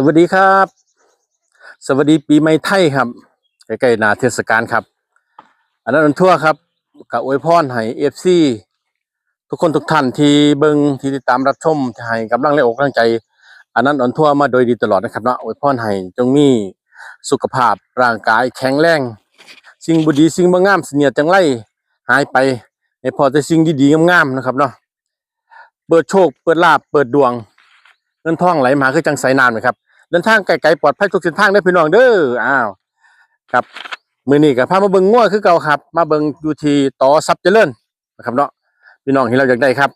สวัสดีครับ สวัสดีปีใหม่ไทยครับใกล้ๆนาเทศกาลครับ อันนั้นอันทั่วครับกับอวยพรให้เอฟซีทุกคนทุกท่านที่เบิงที่ติดตามรับชมที่ให้กำลังและอกกำลังใจ อันนั้นอันทั่วมาโดยดีตลอดนะครับเนาะอวยพรให้จงมีสุขภาพร่างกายแข็งแรง สิ่งบุดีสิ่งบ่งามเสนียดจังไรหายไปให้พอแต่สิ่งดีๆงามๆนะครับเนาะเปิดโชคเปิดลาบเปิดดวงเงินทองไหลมาคือจังไสนาน้ำนะครับ เดินทางไกลๆปลอดภัยทุกเส้นทางได้พี่น้องเด้ออ้าวครับมือนี้ก็พามาเบิงงัวคือเก่าครับ มาเบิงอยู่ที่ต่อทรัพย์เจริญนะครับเนาะพี่น้องที่เราอยากได้ครับ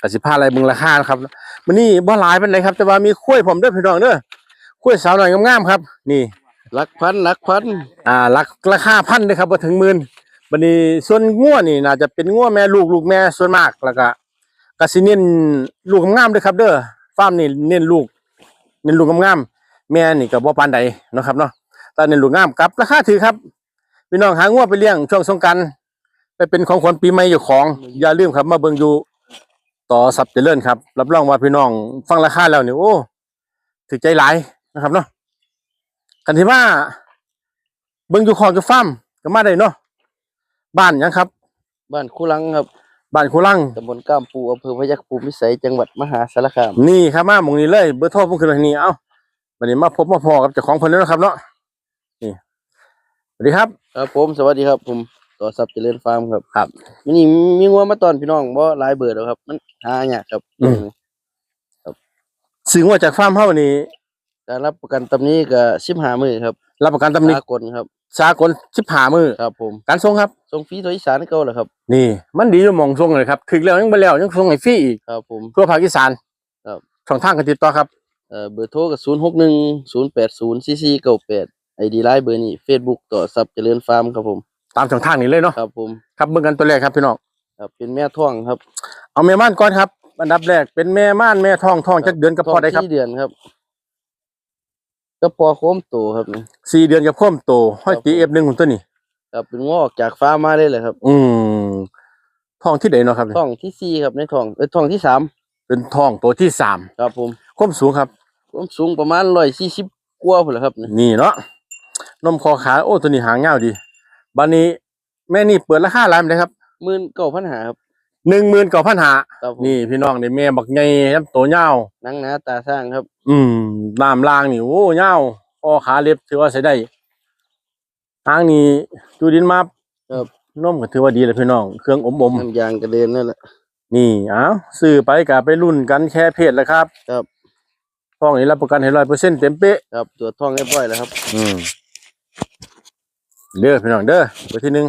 กสิพาอะไรเบิงราคาครับมือนี้บ่หลายปานใดครับ แต่ว่ามีข้ยผมเด้อพี่น้องเด้อข้ยสาวหน้อยงามๆครับ นี่ลักพันลักพันอ่าราคราคาพันเด้อครับบ่ถึงหมื่นบัดนี้ส่วนงัวนี่น่าจะเป็นงัวแม่ลูกลูกแม่ส่วนมากแล้วก็กสิเน้นลูกงามๆเด้อครับ เด้อฟาร์มนี่เน้นลูก เน้นลูกงามๆแม่นี่ก็บ่ปานใดนะครับเนาะแต่เน้นลูกงามกับราคาถือครับพี่น้องหางัวไปเลี้ยงช่วงสงกรานไปเป็นของขวัญปีใหม่อยู่ของ อย่าลืมครับ มาเบิ่งอยู่ต่อสับเจริญครับ รับรองว่าพี่น้องฟังราคาแล้วเนี่ยโอ้ถือใจหลายนะครับเนาะกันที่ว่าเบิ่งอยู่ของอยู่ฟาร์มก็มาได้เนาะบ้านยังครับ บ้านคูลังครับ บ้านคูลังตำบลก้ามปูอำเภอพยัคฆ์ภูมิสัยจังหวัดมหาสารคาม นี่ครับมาหมองนี้เลย เบอร์โทรผมขึ้นไว้นี่เอ้าวันนี้มาพบมาพอกับเจ้าของเพิ่นแล้วนะครับเนาะนี่สวัสดีครับ ครับผมสวัสดีครับ ผมต่อทรัพย์เจริญฟาร์มครับครับมินี่มีงัวมาตอนพี่น้องบ่หลายเบิดแล้วครับ มันหายากครับอืม ซื้อมาจากฟาร์มเฮานี่การรับประกันตำนี้ก็15มื้อครับรับประกันตำหนิ สากลครับ สากล15มื้อครับผมการส่งครับส่งฟรีตัวอีสานเก่าแหละครับ นี่ มันดีอยู่หมองส่งเลยครับถึงแล้วยังบ่แล้วยังส่งให้ฟรีอีกครับผมทั่วภาคอีสานครับช่องทางการติดต่อครับเอ่อเบอร์โทรก็061 080 4498 ID ไลน์เบอร์นี้ Facebook ต่อทรัพย์เจริญฟาร์มครับผม ตามช่องทางนี้เลยเนาะครับผมครับเบิ่งกันตัวแรกครับพี่น้องครับเป็นแม่ท้องครับ เอาแม่ม่านก่อนครับ อันดับแรกเป็นแม่ม่านแม่ท้องท้องจักเดือนกับพอได้ครับท้งสี่เดือนครับ ก็พอโค้มโตครับนี่สี่เดือนกับพร้อมโตห้อยตี F1 ของตัวนี้ ครับเป็นงอออกจากฟ้าร์มมาได้เลยครับอืมท้องที่ใดเนาะครับท้องที่สี่ครับในท้องเอ้ยท้องที่สามเป็นท้องตัวที่สามครับผมความสูงครับ ผมสูงประมาณร้อยสี่สิบกว่าพุ่นแหละครับนี่นี่เนาะนมคอขาโอ้ตัวนี้หางยาวดีบัดนี้แม่นี่เปิดราคาหลายปานใดครับหมื่นเก้าพันหาครับ หนึ่งหมื่นเก้าพันหาครับผมนี่พี่น้องนี่แม่บักใหญ่ครับตัวยาวหนังหนาตาสร้างครับ อืมน้ำล่างนี่โอ้ยาวคอขาเล็บถือว่าใช้ได้หางนี่ดูดินมาครับ นมก็ถือว่าดีเลยพี่น้อง เครื่องอมอมน้ำยางกระเด็นนั่นแหละนี่เอ้าซื้อไปกะไปรุ่นกันแค่เพจแล้วครับครับ ท้องนี่รับประกันให้ร้อยเปอร์เซ็นต์เต็มเป๊ะ ครับตัวจท้องเรียบร้อยแล้วครับ อืมเด้อพี่น้องเด้อตัวที่หนึ่ง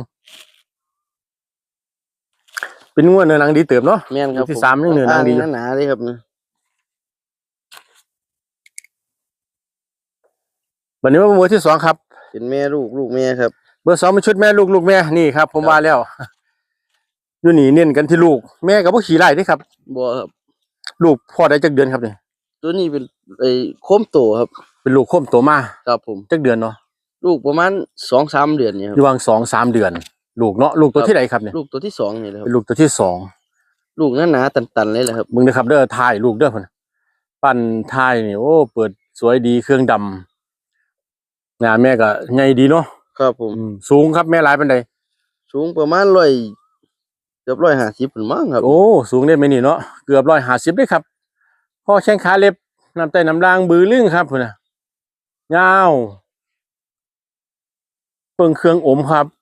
เป็นงวดเนื้อหนังดีเติบเนาะแม่นครับที่สามยังเหนือหนังดีอยู่หนาๆเลยครับนี่วันนี้ว่าเบอร์ที่สองครับ เป็นแม่ลูกลูกแม่ครับ เบอร์สองเป็นชุดแม่ลูกลูกแม่นี่ครับ ผมครับว่าแล้วอยู่นี่เน้นกันที่ลูก แม่กับพ่ขี่ไล่เด้ครับบัวครับ ลูกพ่อได้จักเดือนครับเนี่ยตัวนี้เป็นไอ้โค้มโตครับ เป็นลูกโคมโตมาครับผมจักเดือนเนาะลูกประมาณสองสามเดือนเนี่ยคอรับยู่วางสองสามเดือน ลูกเนาะลูกตัวครับที่ไหนครับเนี่ยลูกตัวที่สองนี่แหละครัเป็นบลูกตัวที่สองลูกหนาหนาๆตันๆเลยแหละครับมึงนะครับเด้อทายลูกเด้อพุ่นปั้นทายนี่โอ้ เปิดสวยดีเครื่องดำงานแม่ก็ใหญ่ดีเนาะครับผมอืมสูงครับแม่หลายปานใดสูงประมาณร้อยเกือบร้อยห้าสิบผุนมั้งครับ โอ้สูงได้ไหมนี่เนาะเกือบร้อยห้าสิบเลยครับพ่อแข้งขาเล็บน้ำใต้น้ำล่างบือลึงครับพุ่นน่ะยาวเปิงเครื่องอมครับไ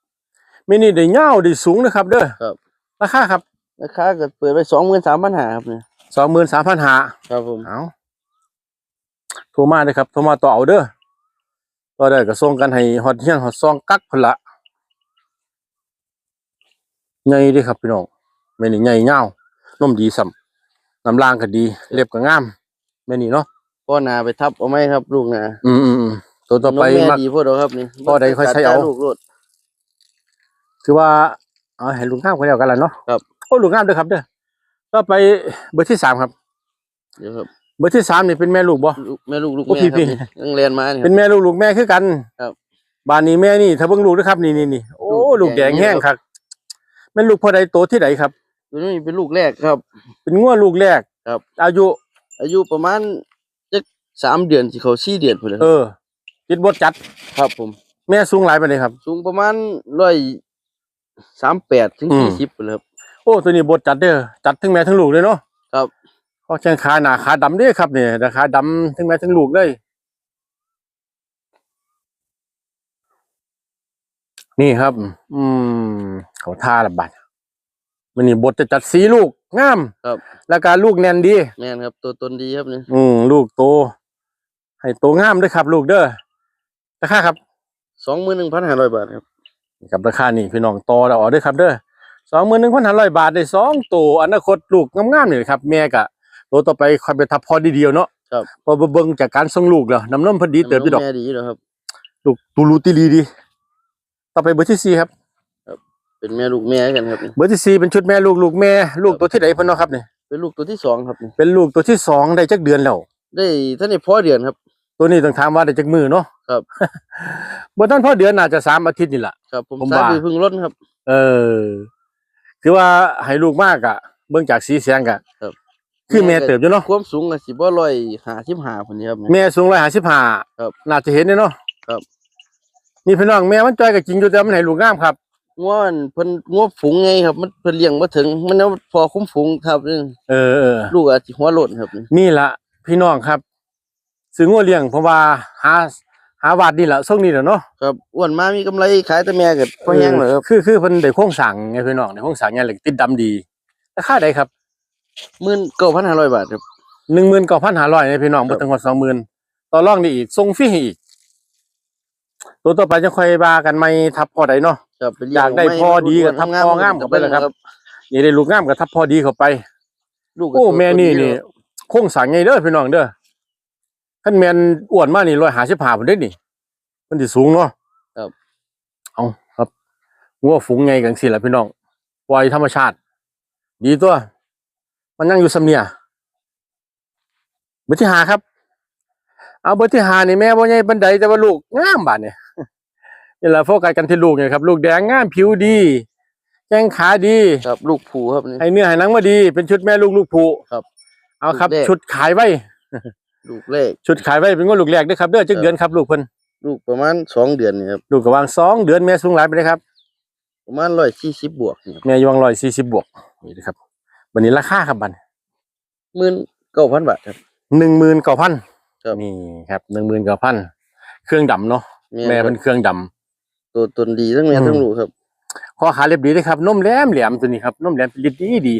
ม่นี่ได้ยาวได้สูงนะครับ เด้อครับ ราคาครับราคาก็เปิดไปสองหมื่นสามพันหาครับเนี่ยสองหมื่นสามพันหาครับผมเอาโทรมาเลยครับโทรมาต่อเอาเด้อต่อได้ก็ส่งกันให้ฮอดเฮียนฮอดซองกักพุ่นละใหญ่เด้ครับพี่น้องแม่นี่ใหญ่ยาวนมดีส่ำน้ำล่างก็ดี เล็บก็งามแม่นี่เนาะพ่อนาไปทับเอาไหมครับ ลูกนาอืมอืมอืมตัวต่อไปนมแม่มัก ดีพวกเราครับนี่พ่อใดค่อยใช้เอา ลูกโลด คือว่าเอาให้ลุงงามก็แล้วกันละเนาะครับ โอ้ลุงงามเด้อครับเด้อต่อไปเบอร์ที่สามครับเดี๋ยวครับเบอร์ที่สามนี่เป็นแม่ลูกบ่ ลูกแม่ลูกลูกโอ้แม่พี่ครับพี่ นี่ยังเรียนมาเนี่ยเป็นแม่ลูกลูกแม่คือกันครับบ้านนี้แม่นี่ถ้าเบิ่งลูกนะครับ นี่นี่นี่โอ้ลูลูกกแดแดงงแห้งครับแม่นลูกพ่อใดโตที่ไหนครับ ตัวนี้เป็นลูกแรกครับ เป็นงัวลูกแรกครับ อายุ อายุประมาณจะสามเดือนสิเขาสี่เดือนพุ่นเลยเออติดบดจัด ครับผม แม่สูงหลายไปเลยครับ สูงประมาณร้อย สามแปดถึงอืม สี่สิบพุ่นเลยครับ โอ้ตัวนี้บดจัดเด้อจัดทั้งแม่ทั้งลูกเลยเนาะครับข้อแข้งขาหนาขาดำเด้อครับเนี่ยแต่ขาดำทั้งแม่ทั้งลูกเลย นี่ครับ อืมเขาท่าละบัดมันนี่บทจะจัดสีลูกงามครับ แล้วก็ลูกแน่นดี แม่นครับ ตัวตนดีครับนี่อืมลูกโต ให้โตงามด้วยครับ ลูกเด้อราคาครับ สองหมื่นหนึ่งพันห้าร้อยบาทครับ นี่ครับราคานี่พี่น้องโตแล้วออกด้วยครับเด้อสองหมื่นหนึ่งพันห้าร้อยบาทได้สองตัวอนาคตลูกงามๆนี่ครับแม่กะตัวต่อไปคอยไปทับพอดีเดียวเนาะครับพอเบิ่งจากการส่งลูกแล้วน้ำนมเพอดีเติบอยู่ดอกแม่ดีอยู่แล้วครับลูกตูรูตีรีดี ต่อไปเบอร์ที่สี่ครับเป็นแม่ลูกแม่กันครับนี่เบอร์ที่สี่เป็นชุดแม่ลูกลูกแม่ ลูกตัวที่ไหนเพิ่นเนาะครับเนี่ยเป็นลูกตัวที่สองครับนี่เป็นลูกตัวที่สองได้จักเดือนแล้วได้ท่านในพ่อเดือนครับ ตัวนี้ต้องถามว่าได้จักมือเนาะครับบ่ทันพอเดือนน่าจะสามอาทิตย์นี่ล่ะครับ ผมผมสายว่าดือพึ่งล้นครับ เออ คือว่าให้ลูกมากอะเบิ่งจากสีเสียงกะครับ คือแม่เติบอยู่เนาะความสูงก็สิบ่ร้อยห้าสิบห้าคนนี้ครับนี่แม่สูง155ครับน่าจะเห็นเนี่ยเนาะครับ นี่พี่น้องแม่มันจ้อยก็จริงอยู่แต่มันให้ลูกงามครับ ง้อมันเพิ่นง้อฝูงไงครับ มันเพิ่นเลี้ยงบ่ถึง มันเอาพอคุ้มฝูงครับนี่เออเออ ลูกอาจสิหัวโลดครับนี่ นี่ละพี่น้องครับ ซื้องัวเลี้ยงเพราะว่าหาหาวาดนี่ละส่งนี่แหละเนาะครับอ้วนมามีกำไรขายแต่แม่ก็พอแห้งเลยครับออคือคือเพิ่นได้โครงสร้างไงพี่น้องได้โครงสร้างไงเหล็กติดดำดีราคาใดครับ19,500บาทครับ19,500นี่พี่น้องบ่ถึงฮอด20,000ต่อรองได้อีกส่งฟรีให้อีกตัวต่อไปจะค่อยว่ากันใหม่ทับพอใดเนาะครับไปเลี้อยากได้พอดีกับทับพองามเข้าไปเลยครับนี่ได้ลูกงามกับทับพอดีเข้าไปลูกก็โอ้ตัวแม่นี่ตัวดีนี่แล้วโครงสร้างไงเด้อพี่น้องเด้อ คันแม่นอ้วนมานี่155พุ่นเด้นี่ มันสิสูงเนาะครับเอาครับงัวฝูงไงกันสิล่ะพี่น้องปล่อยธรรมชาติ ดีตัว มันยังอยู่สำเนียเบอร์ที่หาครับ เอาเบอร์ที่หานี่แม่บ่ใหญ่บันไดแต่ว่าลูกงามบาดเนี่ยนี่แหละโฟกัสกันที่ลูกเนี่ยครับ ลูกแดงงามผิวดีแข้งขาดีครับลูกผูครับนี่ให้เนื้อให้หนังมาดี เป็นชุดแม่ลูกลูกผูครับ เอาครับลูกแรกชุดขายไว้ ลูกแรกชุดขายไว้เป็นงวดลูกแรกเด้วยครับเด้อจักครับเดือนครับลูกเพิ่นลูกประมาณสองเดือนนี่ครับลูกกระวางสองเดือนแม่สูงหลายไปเลยครับประมาณ140บวกนี่ครับแม่อยู่วางร้อยสี่สิบบวกนี่นะครับวันนี้ราคาครับบัน19,000บาทครับ หนึ่งหมื่นเก้าพันครับ นี่ครับหนึ่งหมื่นเก้าพันเครื่องดำเนาะแม่ครัเป็บนเครื่องดตัวตนดีทั้งแม่อืม ทั้งลูกครับำข้อขาเรียบดีเลยครับนมแหลมแหลมตัวนี้ครับนมแหลมลิดดีดี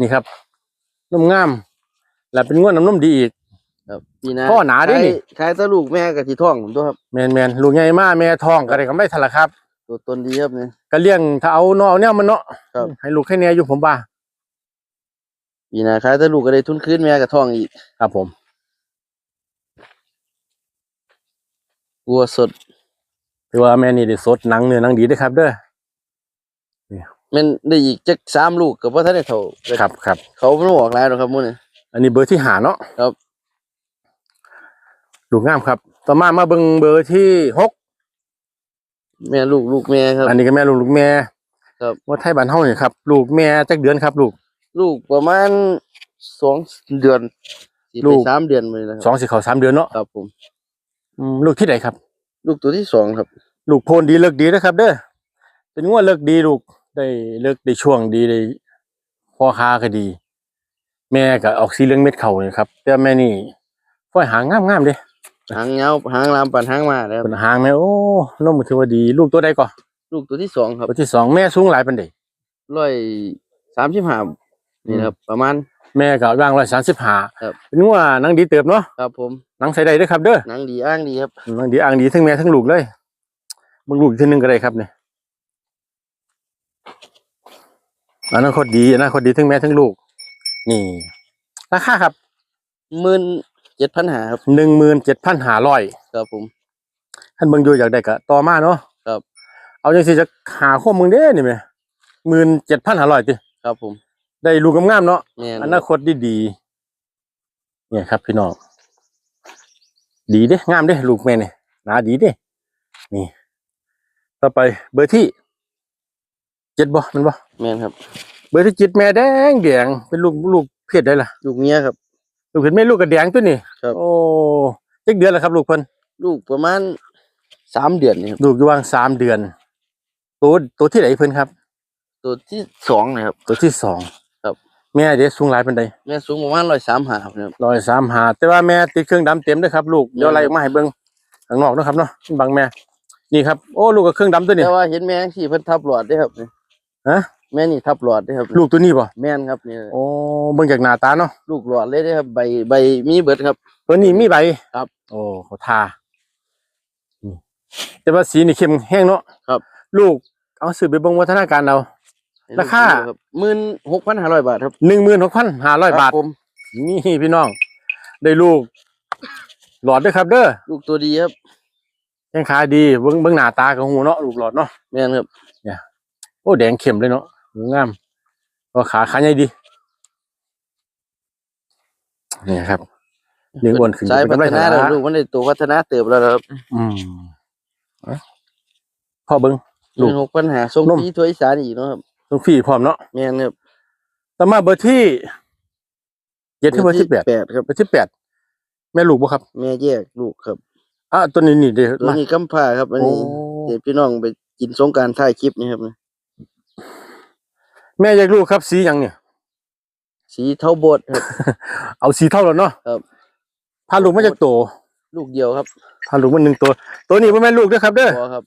นี่ครับนมงาม และเป็นงวดน้ำนมดีอีก ครับปีหน้าพ่อหนาเด้นี่ขยขายแต่ลูกแม่กับที่ท้องผมตัวครับ แมนแมนลูกใหญ่มากแม่ท้องก็ได้ก็ไม่ทันละครับ ตัวตนดีครับนี่ก็เลี้ยงถ้าเอาเนาะเอาเนี่ยมันเนาะครับ ให้ลูกให้แน่อยู่ผมว่าปีหน้าขายแต่ลูกก็ได้ทุนคืนแม่กับท้องอีกครับผมวัวสดถือว่าแม่นี่ได้สดหนังเนื้อหนังดีเด้วยครับ เด้อแมันได้อีกจักสามลูกกับพ่อท่านได้เท่าครับครับเขาไม่บอกหลายหรอกครับมื้อนี้อันนี้เบอร์ที่หาเนาะครับ ลูกงามครับ ต่อมามาเบิ่งเบอร์ที่หกแม่ลูกลูกแม่ครับ อันนี้ก็แม่ลูกลูกแม่ครับ ว่าไทยบ้านเฮานี่ครับ ลูกแม่จักเดือนครับ ลูก ลูกประมาณสองเดือนสิลูไปก สามเดือนเลยนะคสรับองสิเขาสามเดือนเนาะครับผม อืมลูกที่ไหนครับ ลูกตัวที่สองครับ ลูกโพนดีเลิกดีนะครับ เด้อเป็นงวดเลิกดีลูกได้เลิกได้ช่วงดีได้พ่อค้าก็ดี แม่ก็ออกสีเหลืองเม็ดเข่านี่ครับแต่แม่นี่ฝ้อยหางงามงามๆเด้ หางเงาหางลามปันหางมาแล้วเป็นหางแม่โอ้นมถือว่าดี ลูกตัวใดก่อนลูกตัวที่สองครับตัวที่สองแม่สูงหลายปันใดร้อยสามสิบห้านี่นะครับ ประมาณแม่ก็ว่างร้อยสามสิบห้าครับเป็นงวดหนังดีเติบเนาะครับผมหนังใส่ได้เด้อครับเด้อหนังดีอ้างดีครับหนังดีอ่างดีทั้งแม่ทั้งลูกเลยมึงลูกอีกทีหนึงก็ได้ครับเนี่ยอนาคตดีอนาคตดีทั้งแม่ทั้งลูก นี่ราคาครับหมื่น เจ็ดพันหาครับหนึ่งหมื่นเจ็ดพันห้าร้อยครับผมท่านเบิ่งอยู่อยากได้ก็ต่อมาเนาะครับ เอาจังสิจะหาข้อมึงเด้นี่แม่หมื่นเจ็ดพันห้าร้อยติครับผม ได้ลูกงามๆเนาะแม่นอนาคตดีดีๆเนี่ยครับพี่น้องดีเด้งามเด้ลูกแม่เนี่ยหนาดีเด้นี่ ต่อไปเบอร์ที่เจ็ดบ่แมันบ่แม่นครับ เบอร์ที่เจ็ดแม่แดงแดงเป็นลูกลูกเพศได้ล่ะ ลูกเมียครับ ลูกเห็นไหมลูกกระแดงตัวนี้ครับ โอ้จักเดือนแล้วครับ ลูกเพิ่นลูกประมาณสามเดือนนี่ครับลูกอยู่วางสามเดือน ตัวตัวที่ไหนเพิ่นครับ ตัวที่สองนะครับ ตัวที่สองครับ แม่เด็กสูงหลายเป็นใดแม่สูงประมาณร้อยสามหาครับ ร้อยสามหาแต่ว่าแม่ติดเครื่องดำเต็มด้วยครับ ลูกเดี๋ยวอะไรออกมาให้เบิ่งข้างนอกเนาะครับเนาะบังแม่ นี่ครับโอ้ลูกกับเครื่องดำตัวนี้ แต่ว่าเห็นแม่ที่เพิ่นทับหลอดเด้ครับนี่ฮะ แม่นี่ทับหลอดเด้ครับลูกตัวนี้ป่ะแม่นครับนี่โอ้เบิ่งจากหน้าตาเนาะลูกหลอดเลยเด้ครับ ใบใบมีเบิดครับ ตัวนี้มีใบครับ โอ้เขาทาอืมแต่ว่าสีนี่เข้มแห้งเนาะครับ ลูกเอาสืบไปเบิ่งวัฒนาการเราราคาหมื่นหกพันห้าร้อยบาทครับหนึ่งหมื่นหกพันห้าร้อยบาทผมนี่พี่น้อง ได้ลูก หลอดด้วยครับ เด้อลูกตัวดีครับแข้งขาดีเบิ่งเบิ่งหน้าตาของหูเนาะลูกหลอดเนาะแม่นครับโอ้แดงเข้มเลยเนาะหู งามก็ขาขาใหญ่ดีนี่ครับเลี้ยงอ้วนขึ้นสายเป็พันฒกำไรนาธรรมแล้วดาลูกมันได้ตัวพัฒนาเติบแล้วครับอืมเอาพ่อเบิ้งหลูกมื่นหกพันหาส่งนมฟรีทั่วอีสานอีกเนาะครับลูกพี่พร้อมเนาะแม่นครับต่อมาเบอร์ที่เจ็ดที่เบอร์ที่แปดแปดครับเบอร์ที่แปดแม่ลูกบ่ครับ แม่แยกลูกครับอะตัวนี้นี่เดี๋ยวตัวมานี้กำพร้าครับ อันโอ้นี้เดี๋ยวพี่น้องไปกินสงกรารถ่ายคลิปนี่ครับ แม่อยากลูกครับสีหยังเนี่ย สีเท่าโบดครับ เอาสีเท่าแล้วเนาะครับ พาลูกมาจากโตลูกเดียวครับพาลูกมาหนึ่งตัว ตัวนี้บ่แม่นลูกเด้อครับเด้อพอครับ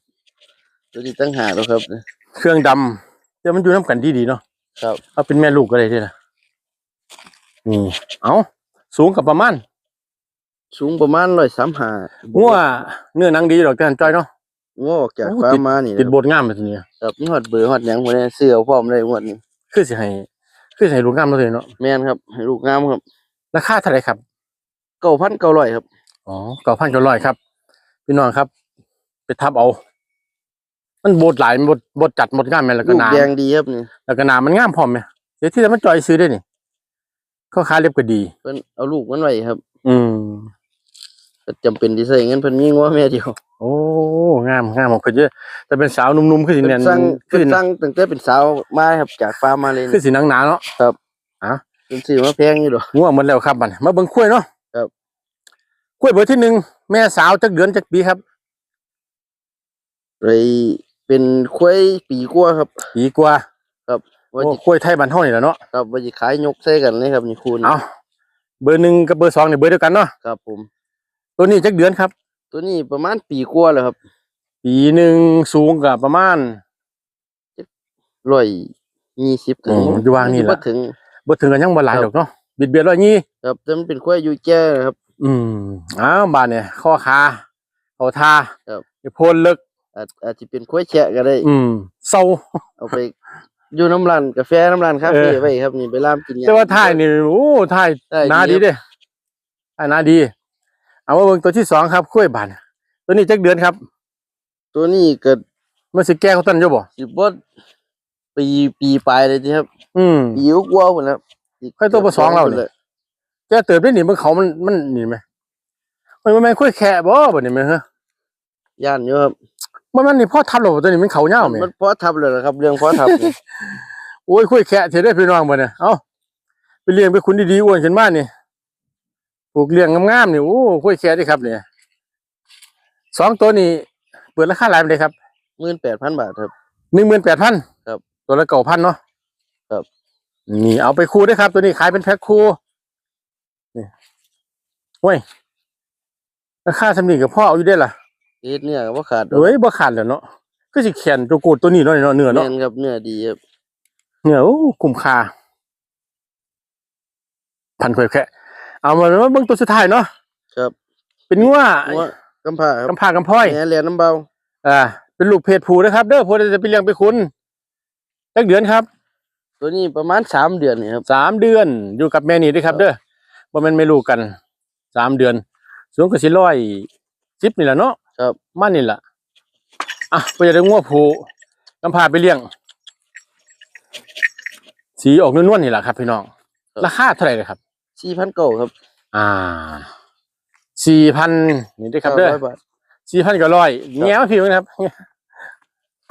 ตัวนี้ตั้งหากแล้วครับ เครื่องดำเดี๋ยวมันอยู่น้ำกันดีๆเนาะครับ เอาเป็นแม่ลูกก็ได้เด้อนะนี่ เอาสูงกับประมาณสูงประมาณร้อยสามหางัวเนื้อหนังดีดอกแต่หันจ้อยเนาะ งัวออกจากโอ้ฟาร์ติมดมานี่ติดโบดงามเลยทีนี้ครับมีฮอดเบอร์ฮอดหยังบ่ได้เสื้อพร้อมเลยงวดนี้คือสิให้คือสิให้ลูกงามเลยเนาะแม่นครับให้ลูกงามครับราคาเท่าไหร่ครับเก้าพันเก้าร้อยครับอ๋อเก้าพันเก้าร้อยครับ พี่น้องครับ ไปทับเอา มันบดหลายมันบดบดจัดบดงามไหมแล้วก็ลูกหนาแดงดีครับนี่แล้วก็หนามันงามพร้อมไหมเดี๋ยวที่แล้วมันจอยซื้อได้นี่ข้อค้าเรียบก็ดีเพิ่นเอาลูกมันไว้ครับ อืมก็จำเป็นที่ใส่เงินเพิ่นมีงัวแม่เดียว โอ้งามงามของเพิ่นเยอะแต่เป็นสาวหนุ่มๆคือสิเพิ่แน่นนสั่งคือเพิ่นสิสั่งตั้งแต่เป็นสาวมาครับจากฟาร์มมาเลยคือนี่สิหนังหนาเนาะเพิ่นซื้อมาแพงอยู่ดอก ง่วงหมดแล้วครับบัดมาเบิ่งกล้วยเนาะครับ กล้วยเบอร์ที่หนึ่งแม่สาวจักเดือนจักปีครับเลยเป็นควายปีกว่าครับปีกว่าว่าโอ้สิกล้วยไทยบ้านเฮานี่แหละเนาะครับว่าสิขายยกใส่กันเลยครับนี่คุณเอาเบอร์หนึ่งกับเบอร์สองเนี่ยเบอร์เดียวกันเนาะครับผมตัวนี้จักเดือนครับ ตัวนี้ประมาณปีกว่าแล้วครับ ปีหนึ่งสูงกับประมาณร้อยยี่สิบถึงอืมอยู่วางนี่ล่ะบ่ถึงบ่ถึงกันยังบ่หลายครับดอกเนาะบิดเบียดร้อยยี่ครับแต่มันเป็นควายอยู่แก่ครับ อืมอ้าวบานเนี่ยข้อขาเขาทาครับไอ้โพนเลิกอาจอาจจะเป็นควายแฉะก็ได้ อืมเศร้าเอาไปอยู่น้ำร้านกาแฟน้ำร้านคาเฟ่เออไว้ครับนี่ไปล่ามกินยแต่ว่าท่ายนี่โอ้ท่ายได้หนาดีดีครับเด้ท่ายหนาดี เอามาเบิ่งตัวที่สองครับกล้วยบานตัวนี้จักเดือนครับ ตัวนี้เกิดมันสิแก้เขาต้นอยู่บ่สิบ่ปีปีปลายเลยทีครับ อืมปีกว่าพุ่นครับค่อยตัวประสองเรานี่แกเติบได้นี่มันเขามันมันนี่ไหมมันมันแม่นค่อยแค่บ่บ่นี่แมั้ยฮะย่านอยู่ครับมันมันนี่พ่อทับหรอตัวนี้มันเขายาวแม่มันเพราะทับเลยเหรอครับ เรื่องเพราะทับนี่โอ้ยค่อยแค่เทได้พี่น้องบ่เนี่ยเอ้าไปเลี้ยงไปคุณดีๆอ้วนขึ้นมานี่ ปลูกเลี้ยงงามๆนี่โอ้ค่อยแค่เด้ครับเนี่ยสองตัวนี้เปิดราคาหลายปานใดครับหมื่นแปดพันบาทครับ18,000ครับ ตัวละ9,000เนาะครับนี่เอาไปคู่ด้วยครับ ตัวนี้ขายเป็นแพ็คคู่นี่โอ้ยราคาสำนีกับพ่อเอาอยู่ได้ล่ะเฮ็ดเนื้อก็บ่ขาดดอกเฮ้ยบ่ขาดแล้วเนาะก็สิแขนตัวกูดตัวนี้เนาะเนาะเนื้อเนาะแม่นครับเนื้อดีครับเนื้อโอ้คุ้มค่าพันค่อยแค่ เอามาแล้วเบิ่งตัวสุดท้ายเนาะครับ เป็นงัวหัวกำผ้าครับกำพร้ากำพร้อยแหน่เรียนน้ำเบา อ่า เป็นลูกเพศผู้นะครับ เด้อผู้ใดจะไปเลี้ยงไปคุณจักเดือนครับ ตัวนี้ประมาณสามเดือนนี่ครับสามเดือนอยู่กับแม่นี่เด้วยครับ เด้อบ่แม่นไม่รู้กันสามเดือน สูงก็สิร้อยสิบนี่แหละเนาะครับมานี่ล่ะอะไปจะได้งัวผูกำพร้าไปเลี้ยง สีออกนวลๆนี่แหละครับพี่น้องราคาเท่าไหร่เลยครับ สี่พันเก้าครับอ่าสี่พันนี่เด้วยครับเด้อ900บาทสี่พันก็ร้อยแง่มาพี่นะครับ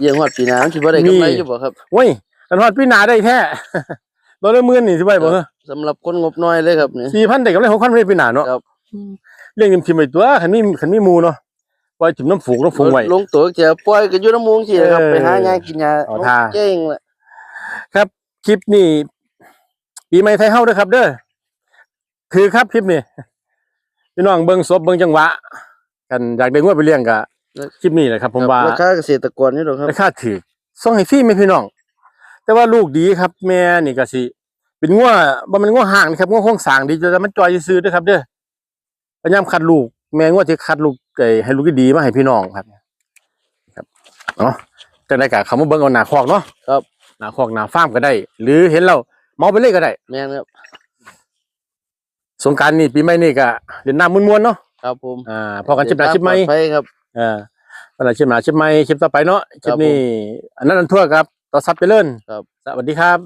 เยี่ยงฮอดปีหน้ามันสิบ่ได้กำไรมีอยู่บ่ครับโอ้ยกันฮอดพี่หนาได้แท้ตัวละหมื่นนี่สิไว้บ่ครับสำหรับคนงบน้อยเลยครับเนี่ยสี่พันได้กำไรหกพันไม่ได้ปีหน้าเนาะครับเรื่องทิมๆไปตัวคันมีคันมีหมูเนาะปล่อยถิ่มน้ำฝูงน้ำฝูงไว้ลงตัวจะปล่อยก็อยู่น้ำมูงสิครับเออไปหายากินยาเอาท่าเก่งแหละครับ คลิปนี้ปีใหม่ไทยเฮาเด้อครับเด้อ คือครับคลิปนี้พี่น้องเบิ่งศพเบิ่งจังหวะ กันอยากได้งวดไปเลี้ยงกะคลิปนี้แหละครับ ผมว่าราคาเกษตรกรนี่หรอกครับราคาถูกส่งให้ฟรีไหมพี่น้อง แต่ว่าลูกดีครับ แม่นี่ก็สิเป็นงัวบ่แมันงัวห่างนะครับงัวโครงสร้างดีแต่มันจอยซื่อๆเด้อครับ เด้อพยายามคัดลูก แม่งัวที่คัดลูกไอ้ให้ลูกที่ดีมาให้พี่น้องครับ ครับเนาะจังได๋ก็เข้ามาเบิ่งเอาหน้าคอกเนาะครับหน้าคอกหน้าฟาร์มก็ได้ หรือเห็นแล้วเมาไปเลยก็ได้แม่นครับ สงกรารนี่ปีใหม่นี่ก็เล่นน้ำมวนๆเนาะครับผมอ่าพอกันชิปหน้าชิปใหม่ปลอดภัยครับอ่าตอนหน้าชิปหน้าชิปใหม่ชิปต่อไปเนาะคชิรัปบนี้อันนั้นอันทั่วครับต่อซับไปเลิ่นครับ สวัสดีครับ